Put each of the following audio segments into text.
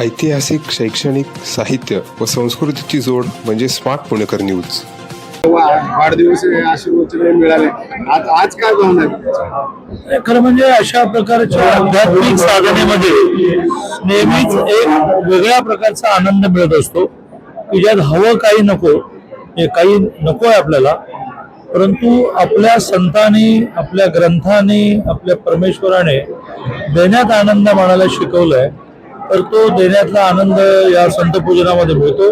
ऐतिहासिक शैक्षणिक साहित्य व संस्कृतीची जोड म्हणजे स्मार्ट पुणेकर न्यूज. वाढदिवस आशीर्वचन मिळाले. आज आज काय भावना? खरं म्हणजे अशा प्रकारच्या आध्यात्मिक साधनेमध्ये नेहमीच एक वेगळ्या प्रकारचा आनंद मिळत असतो की ज्यात हवं काही नको हे काही नको आहे आपल्याला. परंतु आपल्या संतांनी आपल्या ग्रंथांनी आपल्या परमेश्वराने देण्यात आनंद मानायला शिकवलाय. तर तो देण्यातला आनंद या संत पूजनामध्ये मिळतो.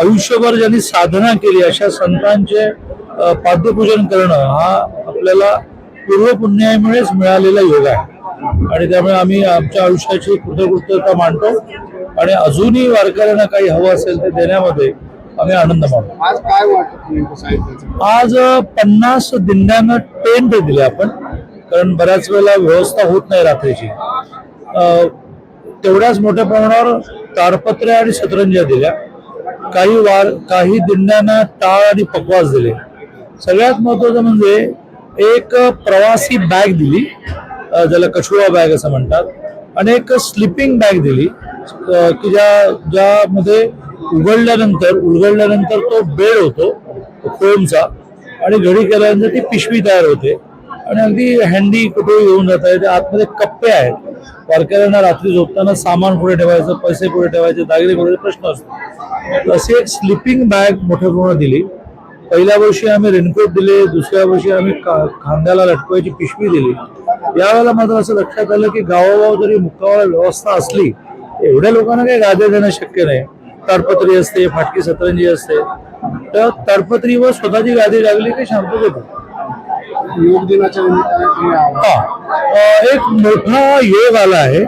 आयुष्यभर ज्यांनी साधना केली अशा संतांचे पाद्यपूजन करणं हा आपल्याला पूर्वपुण्यामुळेच मिळालेला योग आहे. आणि त्यामुळे आम्ही आमच्या आयुष्याची कृतज्ञता मानतो आणि अजूनही वारकऱ्यांना काही हवं असेल ते देण्यामध्ये आम्ही आनंद मानतो. आज काय आज पन्नास दिंड्यांना टेंट दिले आपण. कारण बऱ्याच वेळेला व्यवस्था होत नाही रात्रीची. अ, तेवढ्याच मोठ्या प्रमाणावर तारपत्रे आणि सतरंज्या दिल्या. काही वार काही दिंड्यांना टाळ आणि पकवास दिले. सगळ्यात महत्वाचं म्हणजे एक प्रवासी बॅग दिली ज्याला कछुआ बॅग असं म्हणतात आणि एक स्लिपिंग बॅग दिली की ज्या ज्यामध्ये उघडल्यानंतर उघडल्यानंतर तो बेड होतो फोमचा आणि घडी केल्यानंतर ती पिशवी तयार होते. आणि अगदी हँडी कुठेही येऊन जात आहे आतमध्ये कप्पे आहेत. वारकऱ्यांना रात्री झोपताना सामान कुठे ठेवायचं पैसे कुठे ठेवायचे दागिने कुठे प्रश्न असतो. तर एक स्लिपिंग बॅग मोठ्या प्रमाणात दिली. पहिल्या वर्षी आम्ही रेनकोट दिले दुसऱ्या वर्षी आम्ही का- खांद्याला लटकवायची पिशवी दिली. यावेळेला मात्र असं लक्षात आलं की गावोगाव जरी मुक्कावाला व्यवस्था असली एवढ्या लोकांना काही गाद्या देणं शक्य नाही. ताडपत्री असते फाटकी सतरंजी असते. तर ताडपत्रीवर स्वतःची गादी लागली की शांतता येतो योग दिनाच्या निमित्ताने हा. एक मोठा योग आला आहे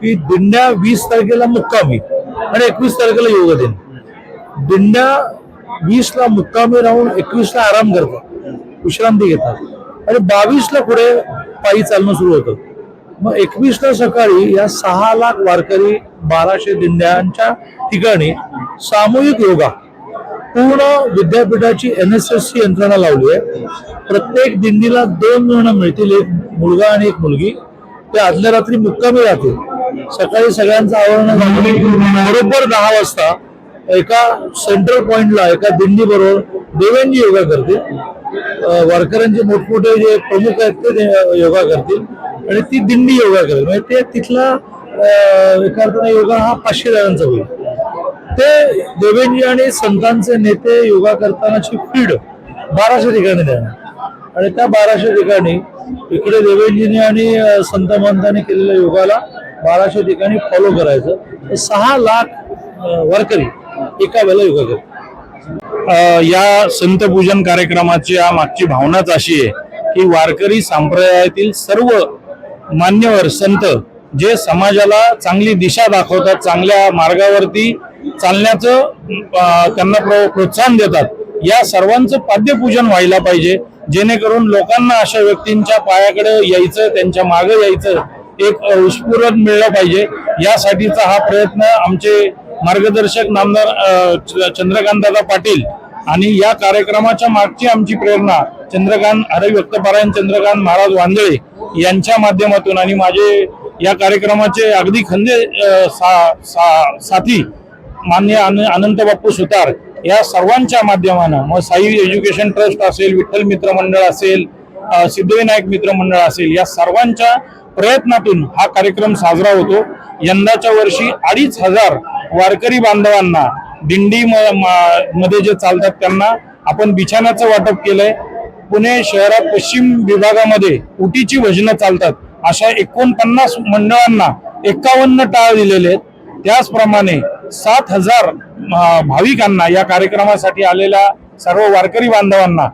की दिंड्या वीस तारखेला मुक्कामी आणि एकवीस तारखेला योग दिन. दिंड्या वीस ला मुक्कामी राहून एकवीस ला आराम करतात विश्रांती घेतात. आणि बावीस ला पुढे पायी चालणं सुरू होतं. मग एकवीस ला सकाळी या सहा लाख वारकरी बाराशे दिंड्यांच्या ठिकाणी सामूहिक योगा पूर्ण विद्यापीठाची एन एस एस ची यंत्रणा लावली आहे. प्रत्येक दिंडीला दोन जण मिळतील एक मुलगा आणि एक मुलगी. ते आदल्या रात्री मुक्कामी राहतील. सकाळी सगळ्यांचं आवरण बरोबर दहा वाजता एका सेंट्रल पॉइंटला एका दिंडी बरोबर देवेंजी योगा करतील. वारकऱ्यांचे मोठमोठे जे प्रमुख आहेत ते योगा करतील. आणि ती दिंडी योगा करेल म्हणजे ते तिथला एका अर्थाने योगा हा पाचशे जणांचा होईल. ते देवेंजी आणि संतांचे नेते योगा करतानाची फीड बाराशे ठिकाणी देणार आणि त्या बाराशे ठिकाणी इकडे देवेंजीने आणि संत महंतांनी केलेल्या योगाला बाराशे ठिकाणी फॉलो करायचं. सहा लाख वारकरी एका वेळेला योगा करतात. या संत पूजन कार्यक्रमाची या मागची भावनाच अशी आहे की वारकरी संप्रदायातील सर्व मान्यवर संत जे समाजाला चांगली दिशा दाखवतात चांगल्या मार्गावरती चालण्याचं त्यांना प्र प्रोत्साहन देतात. या सर्वांचं पाद्यपूजन व्हायला पाहिजे. जेणेकरून लोकांना अशा व्यक्तींच्या पायाकडे यायचं त्यांच्या मागे यायचं एक अ, मिळलं पाहिजे. यासाठीचा हा प्रयत्न आमचे मार्गदर्शक नामदार चंद्रकांतदादा पाटील आणि या कार्यक्रमाच्या मागची आमची प्रेरणा चंद्रकांत हरे व्यक्तपरायण चंद्रकांत महाराज वांदळे यांच्या माध्यमातून आणि माझे या कार्यक्रमाचे अगदी खंदे सा, सा, साथी मान्य आन- अनंत बाप्पू सुतार या सर्वांच्या माध्यमानं मग साई एज्युकेशन ट्रस्ट असेल विठ्ठल मित्र मंडळ असेल सिद्धविनायक मित्र मंडळ असेल या सर्वांच्या प्रयत्नातून हा कार्यक्रम साजरा होतो. यंदाच्या वर्षी अडीच हजार वारकरी बांधवांना दिंडी म- म- मध्ये जे चालतात त्यांना आपण बिछाण्याचं वाटप केलंय. पुणे शहरात पश्चिम विभागामध्ये उटीची भजनं चालतात. अशा एकोणपन्नास मंडळांना एकावन्न टाळ दिलेले आहेत. त्याचप्रमाणे सात हजार भाविकांना या कार्यक्रमासाठी आलेल्या सर्व वारकरी बांधवांना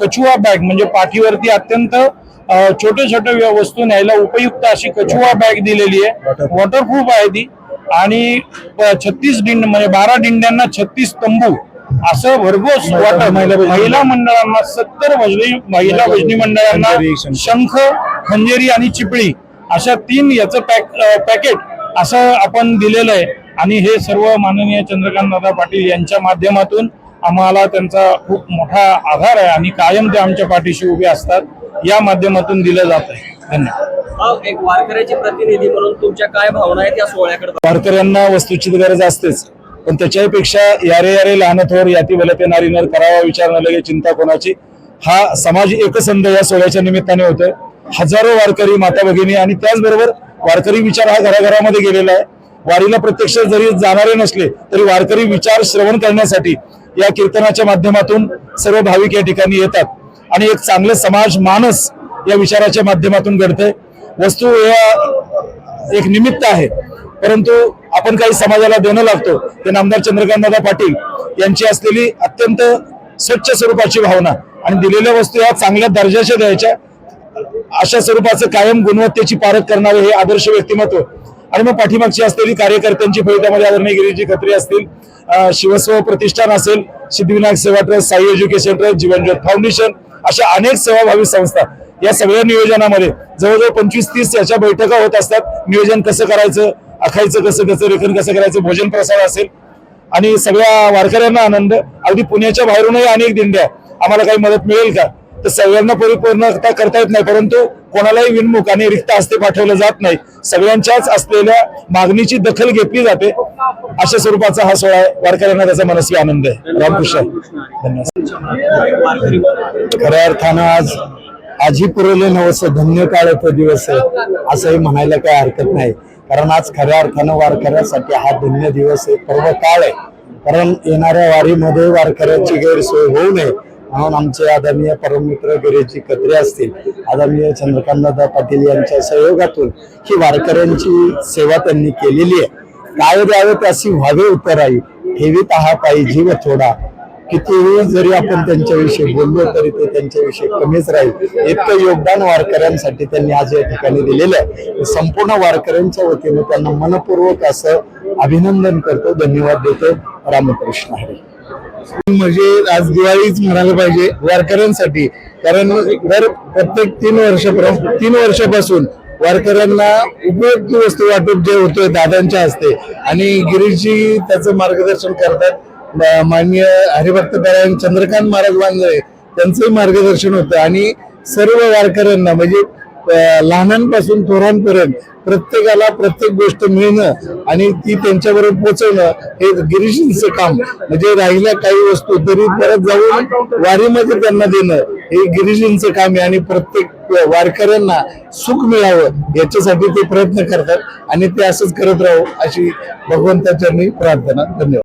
कछुआ बॅग म्हणजे पाठीवरती अत्यंत अं, छोटे छोटे वस्तू न्यायला उपयुक्त अशी कछुआ बॅग दिलेली आहे. वॉटरप्रूफ आहे ती. आणि छत्तीस दिंड म्हणजे बारा दिंड्यांना छत्तीस तंबू असं भरघोस वाटप महिला मंडळांना सत्तर भजनी महिला भजनी मंडळांना शंख खंजेरी आणि चिपळी अशा तीन याचं पॅक पॅकेट असं आपण दिलेलं आहे. आणि हे सर्व माननीय चंद्रकांत दादा पाटील यांच्या माध्यमातून आम्हाला त्यांचा खूप मोठा आधार आहे आणि कायम ते आमच्या पाठीशी उभे असतात. या माध्यमातून दिलं जात आहे. धन्यवाद. एक वारकऱ्याचे प्रतिनिधी म्हणून तुमच्या काय भावना आहेत या सोहळ्याकडे? वारकऱ्यांना वस्तूची गरज असतेच. पण त्याच्यापेक्षा यारे यारे लहान थोर याती बलते नारी नर करावा विचार न लगे चिंता कोणाची? हा समाज एकसंध या सोहळ्याच्या निमित्ताने होतोय. हजारो वारकरी माता भगिनी आणि त्याचबरोबर वारकरी विचार हा घराघरामध्ये गेलेला आहे. वारीला प्रत्यक्ष जरी जाणारे नसले तरी वारकरी विचार श्रवण करण्यासाठी या कीर्तनाच्या माध्यमातून सर्व भाविक या ठिकाणी येतात. आणि एक चांगलं समाज मानस या विचाराच्या माध्यमातून घडतंय. वस्तू या एक निमित्त आहे. परंतु आपण काही समाजाला देणं लागतो. ते नामदार चंद्रकांतदादा पाटील यांची असलेली अत्यंत स्वच्छ स्वरूपाची भावना आणि दिलेल्या वस्तू या चांगल्या दर्जाच्या द्यायच्या अशा स्वरूपाचं कायम गुणवत्तेची पारख करणारे हे आदर्श व्यक्तिमत्व आणि मग पाठीमागची असलेली कार्यकर्त्यांची फळी त्यामध्ये आदरणीय गिरीजी खत्री असतील अं, शिवस्व प्रतिष्ठान असेल Siddhivinayak Seva trust Sai education trust Jeevanjyot foundation अशा अनेक सेवाभावी संस्था या सगळ्या नियोजनामध्ये जवळजवळ पंचवीस तीस याच्या बैठका होत असतात. नियोजन कसं करायचं आखायचं कसं त्याचं लेखन कसं करायचं भोजन प्रसाद असेल. आणि सगळ्या वारकऱ्यांना आनंद. अगदी पुण्याच्या बाहेरूनही अनेक दिंड्या. आम्हाला काही मदत मिळेल का? तर सगळ्यांना परिपूर्णता करता येत नाही परंतु कोणालाही विनमुख आणि रिक्त हस्ते पाठवलं जात नाही. सगळ्यांच्याच असलेल्या मागणीची दखल घेतली जाते. अशा स्वरूपाचा हा सोहळा आहे. वारकऱ्यांना त्याचा मनस्वी आनंद आहे. रामकृष्ण. धन्यवाद. खऱ्या अर्थानं आज आजी पुरवले नवस धन्य काळ तो दिवस आहे. असंही म्हणायला काही हरकत नाही. कारण आज खऱ्या अर्थानं वारकऱ्यासाठी हा धन्य दिवस आहे. पर्व काळ आहे. कारण येणाऱ्या वारीमध्ये वारकऱ्याची गैरसोय होऊ नये. म्हणून आमचे आदरणीय परममित्र गिरीजी कत्रे असतील आदरणीय चंद्रकांतदादा पाटील यांच्या सहयोगातून ही वारकऱ्यांची सेवा त्यांनी केलेली आहे. काय द्यावे त्याशी व्हावे उत्तराई ठेवीत हा पायी जीव थोडा. कितीही जरी आपण त्यांच्याविषयी बोललो तरी ते त्यांच्याविषयी कमीच राहील. इतकं योगदान वारकऱ्यांसाठी त्यांनी आज या ठिकाणी दिलेलं आहे. संपूर्ण वारकऱ्यांच्या वतीने त्यांना मनपूर्वक असं अभिनंदन करतो. धन्यवाद देतो. रामकृष्ण हरी. म्हणजे आज दिवाळीच म्हणायला पाहिजे वारकऱ्यांसाठी. कारण दर प्रत्येक तीन वर्षापर्यंत तीन वर्षापासून वारकऱ्यांना उपयुक्त वस्तू वाटप जे होतोय दादांच्या हस्ते. आणि गिरीशजी त्याचं मार्गदर्शन करतात. माननीय हरिभक्त परायण चंद्रकांत महाराज वांजळे त्यांचंही मार्गदर्शन होतं. आणि सर्व वारकऱ्यांना म्हणजे लहानांपासून थोरांपर्यंत प्रत्येकाला प्रत्येक गोष्ट मिळणं आणि ती त्यांच्याबरोबर पोहोचवणं हे गिरीशींचं काम. म्हणजे राहिल्या काही वस्तू तरी परत जाऊन वारीमध्ये त्यांना देणं हे गिरीशींचं काम आहे आणि प्रत्येक वारकऱ्यांना सुख मिळावं याच्यासाठी ते प्रयत्न करतात आणि ते असंच करत राहू अशी भगवंताच्यानी प्रार्थना. धन्यवाद.